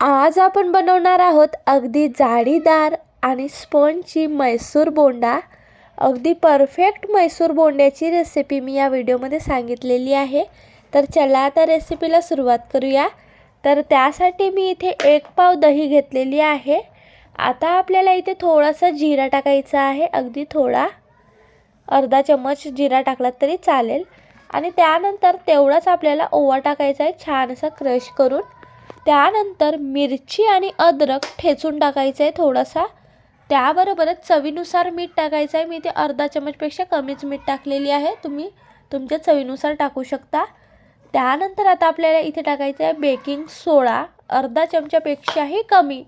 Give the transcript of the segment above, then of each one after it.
आज आपण बनवणार आहोत अगदी जाडीदार आणि स्पॉनची मैसूर बोंडा. अगदी परफेक्ट मैसूर बोंड्याची रेसिपी मी या व्हिडिओमध्ये सांगितलेली आहे. तर चला आता रेसिपीला सुरुवात करूया. तर त्यासाठी मी इथे एक पाव दही घेतलेली आहे. आता आपल्याला इथे थोडासा जिरा टाकायचा आहे. अगदी थोडा. अर्धा चम्मच जिरा टाकलात तरी चालेल. आणि त्यानंतर तेवढाच आपल्याला ओवा टाकायचा आहे. छान असा क्रश करून. त्यानंतर मिरची आणि अद्रक ठेचून टाकायचं आहे थोडासा. त्याबरोबरच चवीनुसार मीठ टाकायचं आहे मी ते अर्धा चमचपेक्षा कमीच मीठ टाकलेली आहे. तुम्ही तुमच्या चवीनुसार टाकू शकता. त्यानंतर आता आपल्याला इथे टाकायचं आहे बेकिंग सोडा. अर्धा चमच्यापेक्षाही कमी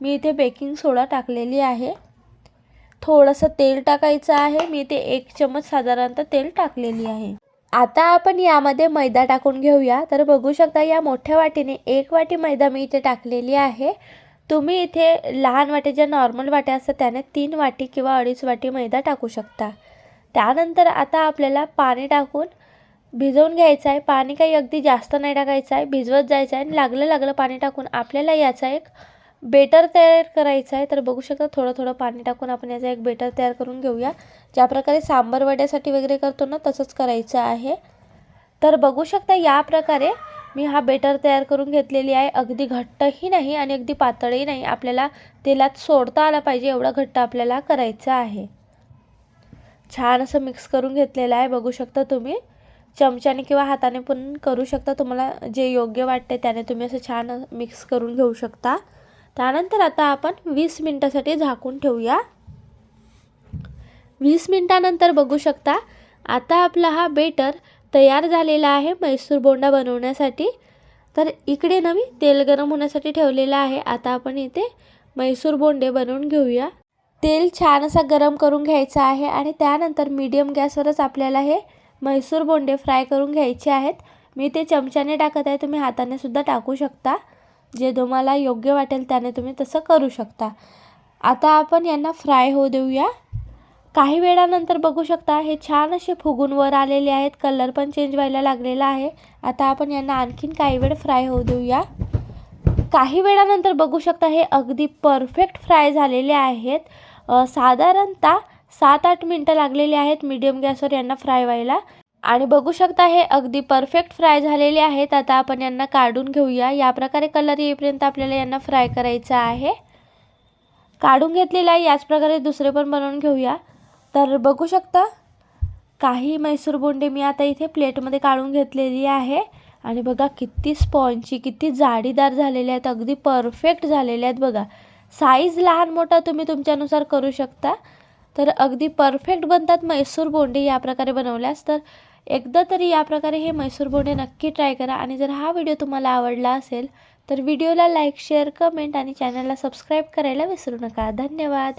मी इथे बेकिंग सोडा टाकलेली आहे. थोडंसं तेल टाकायचं आहे. मी इथे एक चमच साधारणतः तेल टाकलेली आहे. आता आपण यामध्ये मैदा टाकून घेऊया. तर बघू शकता या मोठ्या वाटीने एक वाटी मैदा मी इथे टाकलेली आहे. तुम्ही इथे लहान वाट्या नॉर्मल वाट्या असतात त्याने तीन वाटी किंवा अडीच वाटी मैदा टाकू शकता. त्यानंतर आता आपल्याला पाणी टाकून भिजवून घ्यायचं आहे. पाणी काही अगदी जास्त नाही टाकायचं आहे. भिजवत जायचं आहे आणि लागलं लागलं पाणी टाकून आपल्याला याचा एक बेटर तयार करायचं आहे तर बघू शकता थोडं थोडं पाणी टाकून आपण याचा एक बेटर तयार करून घेऊया. ज्या प्रकारे सांबर वड्यासाठी वगैरे करतो ना तसंच करायचं आहे. तर बघू शकता या प्रकारे मी हा बेटर तयार करून घेतलेली आहे. अगदी घट्टही नाही आणि अगदी पातळही नाही. आपल्याला तेलात सोडता आला पाहिजे एवढा घट्ट आपल्याला करायचं आहे. छान असं मिक्स करून घेतलेलं आहे बघू शकता तुम्ही. चमच्याने किंवा हाताने पण करू शकता. तुम्हाला जे योग्य वाटते त्याने तुम्ही असं छान मिक्स करून घेऊ शकता. त्यानंतर आता आपण वीस मिनटासाठी झाकून ठेवूया. वीस मिनटानंतर बघू शकता आता आपला हा बेटर तयार झालेला आहे मैसूर बोंडा बनवण्यासाठी. तर इकडे ना मी तेल गरम होण्यासाठी ठेवलेलं आहे. आता आपण इथे मैसूर बोंडे बनवून घेऊया. तेल छान असा गरम करून घ्यायचा आहे आणि त्यानंतर मीडियम गॅसवरच आपल्याला हे मैसूर बोंडे फ्राय करून घ्यायचे आहेत. मी ते चमच्याने टाकत आहे तुम्ही हाताने सुद्धा टाकू शकता. जे तुम्हाला योग्य वाटेल त्याने तुम्ही तसं करू शकता. आता आपण यांना फ्राय होऊ देऊया. काही वेळानंतर बघू शकता हे छान असे फुगून वर आलेले आहेत. कलर पण चेंज व्हायला लागलेला आहे. आता आपण यांना आणखीन काही वेळ फ्राय होऊ देऊया. काही वेळानंतर बघू शकता हे अगदी परफेक्ट फ्राय झालेले आहेत. साधारणतः सात आठ मिनटं लागलेली आहेत मीडियम गॅसवर यांना फ्राय व्हायला. आणि बघू शकता हे अगदी परफेक्ट फ्राय झालेले आहेत. आता आपण यांना काढून घेऊया. या प्रकारे कलर येईपर्यंत आपल्याला यांना फ्राय करायचं आहे. काढून घेतलेलं आहे. याच प्रकारे दुसरे पण बनवून घेऊया. तर बघू शकता काही मैसूर बोंडे मी आता इथे प्लेटमध्ये काढून घेतलेली आहे. आणि बघा किती स्पॉन्ची किती जाडीदार झालेले आहेत. अगदी परफेक्ट झालेले आहेत बघा. साईज लहान मोठा तुम्ही तुमच्यानुसार करू शकता. तर अगदी परफेक्ट बनतात मैसूर बोंडे या प्रकारे बनवल्यास. तर एकदा तरी या प्रकारे हे मैसूर बोंडे नक्की ट्राय करा. आणि जर हा व्हिडिओ तुम्हाला आवडला असेल तर व्हिडिओला लाईक शेअर कमेंट आणि चॅनलला सबस्क्राईब करायला विसरू नका. धन्यवाद.